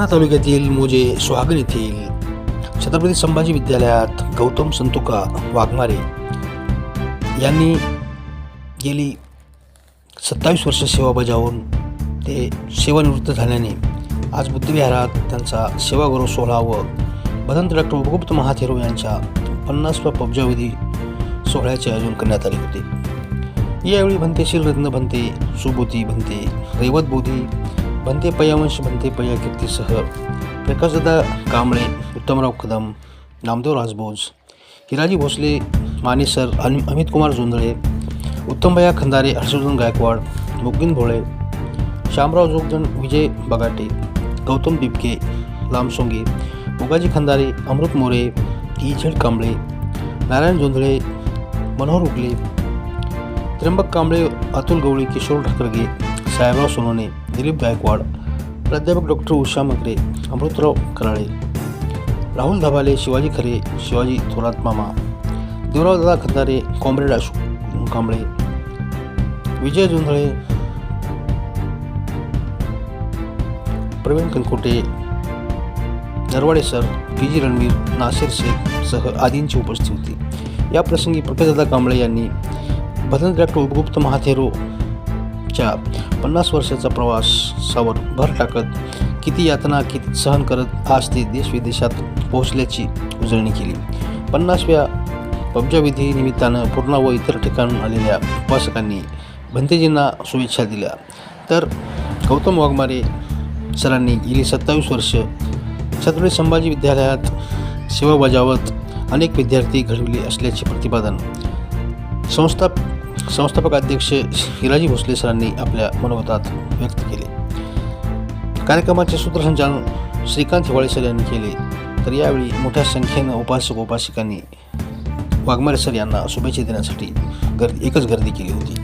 जालना तालुक्यातील मोजे सुहागण येथील छत्रपती संभाजी विद्यालयात गौतम संतुका वाघमारे यांनी गेली सत्तावीस वर्ष सेवा बजावून ते सेवानिवृत्त झाल्याने आज बुद्धविहारात त्यांचा सेवागौरव सोहळा व भदंत डॉक्टर उपगुप्त महाथेरो यांच्या पन्नासव्या पब्जावधी सोहळ्याचे आयोजन करण्यात आले होते. यावेळी भंतेशील रत्न भंते सुबोधी भंते रेवत बोधी भंते पयावंश भंते पया कीर्तीसह प्रकाशदादा कांबळे उत्तमराव कदम नामदेव राजभोज हिराजी भोसले मानेसर आणि अमित कुमार जोंधळे उत्तमभया खंदारे हर्षवर्धन गायकवाड मुगीन भोळे श्यामराव जोगजण विजय बगाटे गौतम बिबके लामसोंगे उगाजी खंदारे अमृत मोरे ई झेड कांबळे नारायण जोंधळे मनोहर उगले त्र्यंबक कांबळे अतुल गवळी किशोर ठाकरगे साहेबराव सोनोने दिलीप गायकवाड प्राध्यापक डॉक्टर उषा मकरे अमृतराव कराळे राहुल धबाले शिवाजी खरे शिवाजी थोरात मामा देवरावदादा Khandare comrade Ashok Kamble Vijay Jondhale Pravin Kankote Narwade sir P G Ranveer Nasir Shaikh सह आदींची उपस्थिती. होती या प्रसंगी प्रकाशदादा कांबळे यांनी भदंत डॉक्टर उपगुप्त च्या पन्नास वर्षाचा प्रवासावर भर टाकत किती यातना किती सहन करत आज ते देश विदेशात पोहोचल्याची उजळणी केली. पन्नासव्या पब्जाविधी निमित्तानं पूर्णा व इतर ठिकाणून आलेल्या उपासकांनी भंतेजींना शुभेच्छा दिल्या. तर गौतम वाघमारे सरांनी गेली सत्तावीस वर्ष छत्रपती संभाजी विद्यालयात सेवा बजावत अनेक विद्यार्थी घडविले असल्याचे प्रतिपादन संस्था संस्थापक अध्यक्ष हिराजी भोसले सरांनी आपल्या मनोगतात व्यक्त केले. कार्यक्रमाचे सूत्रसंचालन श्रीकांत हिवाळे सर यांनी केले. तर यावेळी मोठ्या संख्येनं उपासक उपासिकांनी वाघमारे सर यांना शुभेच्छा देण्यासाठी गर्दी एकच गर्दी केली होती.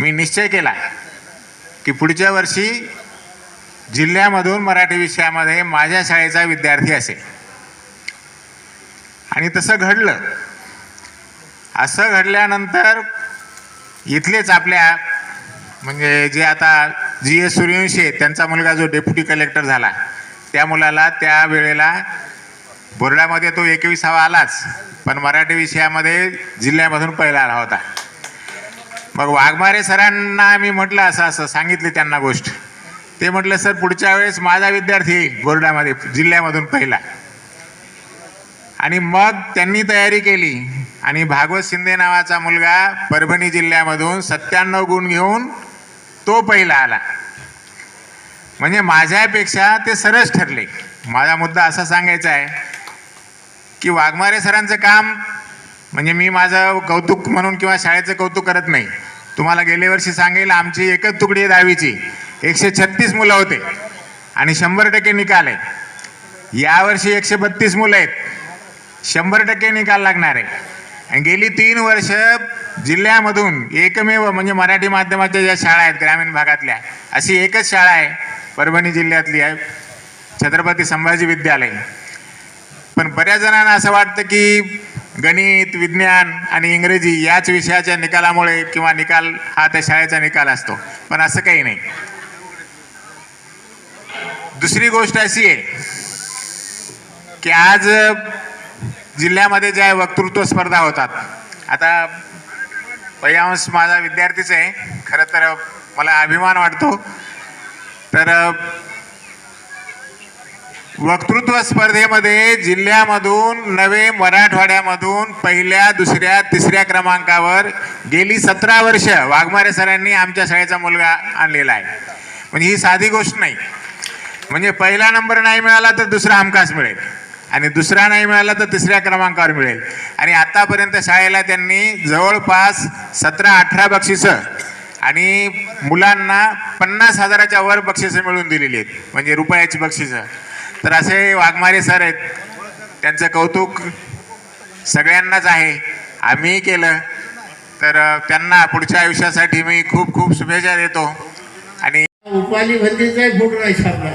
मी निश्चय केला की पुढच्या वर्षी जिल्ह्यामधून मराठी विषयामध्ये माझ्या शाळेचा विद्यार्थी असेल. आणि तसं घडलं. असं घडल्यानंतर इथलेच आपल्या म्हणजे जे आता जी एस सूर्यवंशी आहेत त्यांचा मुलगा जो डेप्युटी कलेक्टर झाला त्या मुलाला त्या वेळेला बोर्डामध्ये तो एकविसावा आलाच पण मराठी विषयामध्ये जिल्ह्यामधून पहिला आला होता. मग वाघमारे सरांना मी म्हटलं असं असं सांगितले त्यांना गोष्ट. ते म्हटलं सर पुढच्या वेळेस माझा विद्यार्थी येईल बोर्डामध्ये जिल्ह्यामधून पहिला. आणि मग त्यांनी तयारी केली. आणि भागवत शिंदे नावाचा मुलगा परभणी जिल्ह्यामधून सत्त्याण्णव गुण घेऊन तो पहिला आला. म्हणजे माझ्यापेक्षा ते सरस ठरले. माझा मुद्दा असा सांगायचा आहे की वाघमारे सरांचं काम म्हणजे मी माझं कौतुक म्हणून किंवा शाळेचं कौतुक करत नाही तुम्हाला गेल्या वर्षी सांगेल आमची एकच तुकडी आहे दहावीची. एकशे छत्तीस मुलं होते. आणि शंभर टक्के निकाल आहे. यावर्षी एकशे बत्तीस मुलं आहेत. शंभर टक्के निकाल लागणार आहे. आणि गेली तीन वर्ष जिल्ह्यामधून एकमेव म्हणजे मराठी माध्यमाच्या ज्या शाळा आहेत ग्रामीण भागातल्या अशी एकच शाळा आहे परभणी जिल्ह्यातली आहे छत्रपती संभाजी विद्यालय. पण बऱ्याच जणांना असं वाटतं की गणित विज्ञान आणि इंग्रजी याच विषयाच्या निकालामुळे किंवा निकाल हा त्या शाळेचा निकाल असतो. पण असं काही नाही. दुसरी गोष्ट अशी आहे की आज जिल्ह्यामध्ये ज्या वक्तृत्व स्पर्धा होतात आता पयांश माझा विद्यार्थीच आहे खरं तर मला अभिमान वाटतो. तर वक्तृत्व स्पर्धेमध्ये जिल्ह्यामधून नवे मराठवाड्यामधून पहिल्या दुसऱ्या तिसऱ्या क्रमांकावर गेली सतरा वर्ष वाघमारे सरांनी आमच्या शाळेचा मुलगा आणलेला आहे. म्हणजे ही साधी गोष्ट नाही. म्हणजे पहिला नंबर नाही मिळाला तर दुसरा हमखास मिळेल. आणि दुसरा नाही मिळाला तर तिसऱ्या क्रमांकावर मिळेल. आणि आतापर्यंत शाळेला त्यांनी जवळपास सतरा अठरा बक्षिसं आणि मुलांना पन्नास हजाराच्या वर बक्षिसं मिळवून दिलेली आहेत. म्हणजे रुपयाची बक्षिसं. तर असे वाघमारे सर आहेत. त्यांचं कौतुक सगळ्यांनाच आहे. आम्हीही केलं. तर त्यांना पुढच्या आयुष्यासाठी मी खूप खूप शुभेच्छा देतो. आणि उपाली बंदीचाही फोटो नाही छापला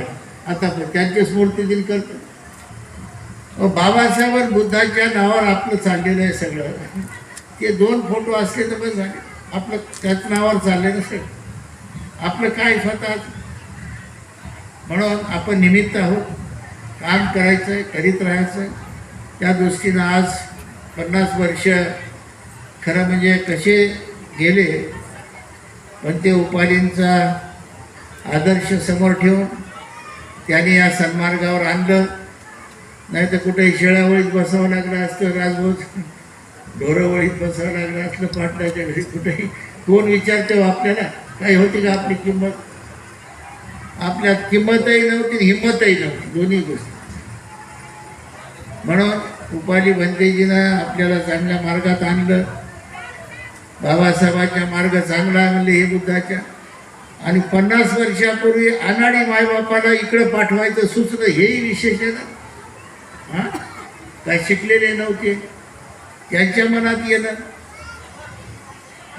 आता पण त्यांची स्मृती दिन करतो. बाबासाहेब बुद्धाच्या नावावर आपलं चाललेलं आहे सगळं. ते दोन फोटो असले तर पण झाले. आपलं त्याच नावावर चाललेलं सगळं आपलं काय स्वतः म्हणून आपण निमित्त आहोत. काम करायचं आहे करीत राहायचं त्या दृष्टीनं आज पन्नास वर्ष खरं म्हणजे कसे गेले पण ते उपालींचा आदर्श समोर ठेवून त्याने या सन्मार्गावर आणलं. नाही तर कुठे शेळावळीत बसावं लागलं असतं राजभोज. ढोरवळीत बसावं लागलं असलं पाटलाच्या घरी कुठेही. कोण विचारतो आपल्याला काही होती का आपली किंमत? आपल्यात किंमतही नव्हती हिंमतही नव्हती दोन्ही गोष्टी. म्हणून उपाली भंतेजीनं आपल्याला चांगल्या मार्गात आणलं. बाबासाहेबांच्या मार्ग चांगला आणले हे बुद्धाच्या. आणि पन्नास वर्षापूर्वी अनाडी मायबापाला इकडं पाठवायचं सुचलं हेही विशेष आहे ना? हां? काय शिकलेले नव्हते. त्यांच्या मनात येणं.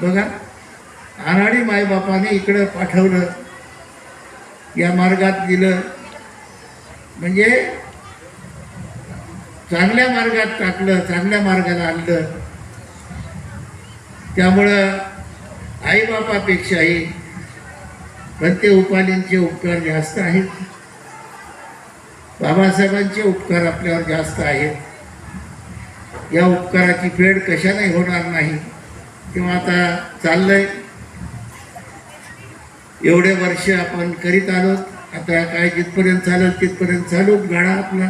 बघा अनाडी मायबापाने इकडं पाठवलं. या मार्गात दिलं म्हणजे चांगल्या मार्गात टाकलं चांगल्या मार्गाला आणलं. त्यामुळं आईबापापेक्षाही प्रत्येक उपालींचे उपकार जास्त आहेत. बाबासाहेबांचे उपकार आपल्यावर जास्त आहेत. या उपकाराची फेड कशाने होणार नाही किंवा आता चाललंय एवढे वर्ष आपण करीत आलो आता काय जिथपर्यंत चालत तिथपर्यंत चालू. गाडा आपला.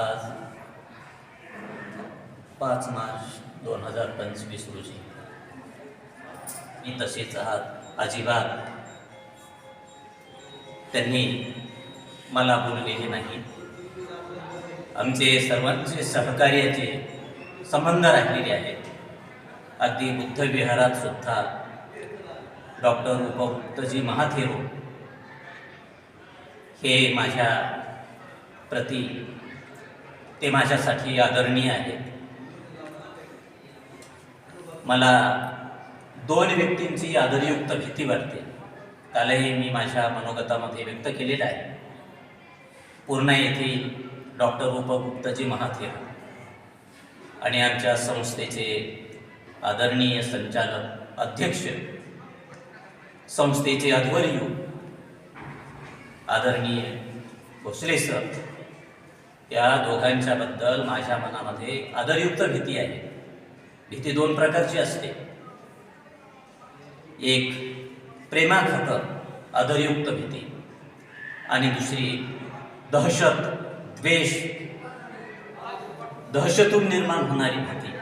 आज पाच मार्च दोन हजार पंचवीस रोजी. मी तसेच आहात. अजिबात. त्यांनी मला बोललेले नाही. आमचे सर्वांचे सहकार्याचे संबंध राहिलेले आहेत. अगदी बुद्धविहारात सुद्धा डॉक्टर उपगुप्तजी महाथेरो हे माझ्या प्रती ते माझ्यासाठी आदरणीय आहेत. मला दोन व्यक्तींची आदरयुक्त भीती वाटते. कालही मी माझ्या मनोगतामध्ये व्यक्त केलेलं आहे. पूर्ण येथील डॉक्टर उपगुप्तजी महाथेर आणि आमच्या संस्थेचे आदरणीय संचालक अध्यक्ष संस्थेचे अध्वर्यू आदरणीय भोसले सर या दोघांच्याबद्दल माझ्या मनामध्ये आदरयुक्त भीती आहे. भीती दोन प्रकारची असते. एक प्रेमाखातर आदरयुक्त भीती. आणि दुसरी दहशत द्वेष. दहशतून निर्माण होणारी भीती.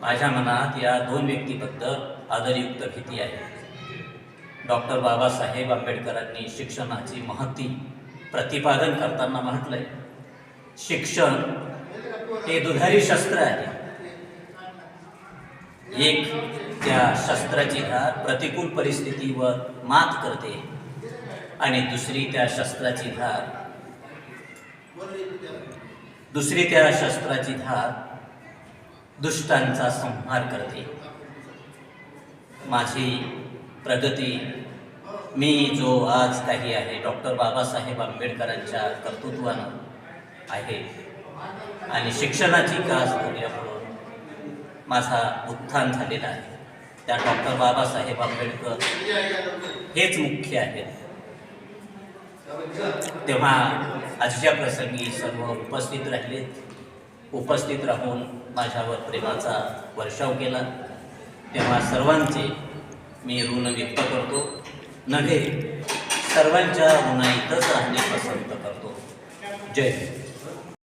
माझ्या मनात या दोन व्यक्तीबद्दल आदरयुक्त भीती आहे. डॉक्टर बाबासाहेब आंबेडकरांनी शिक्षणाची महती प्रतिपादन करताना म्हटलंय. शिक्षण हे दुधारी शस्त्र आहे. एक त्या शस्त्राची धार प्रतिकूल परिस्थितीवर मात करते आणि दुसरी त्या शस्त्राची धार दुसरी त्या शस्त्राची धार दुष्टांचा संहार करते. माझी प्रगती. मी जो आज काही आहे डॉक्टर बाबासाहेब आंबेडकरांच्या कर्तृत्वानं आहे आणि शिक्षणाची कास धरल्यामुळं माझा उत्थान झालेला आहे. त्या डॉक्टर बाबासाहेब आंबेडकर हेच मुख्य आहेत. तेव्हा आजच्या प्रसंगी सर्व उपस्थित राहिलेत उपस्थित राहून माझ्यावर प्रेमाचा वर्षाव केला. तेव्हा सर्वांचे मी ऋण व्यक्त करतो. नव्हे सर्वांच्या उन्हाळीतच राहणे पसंत करतो. जय हिंद.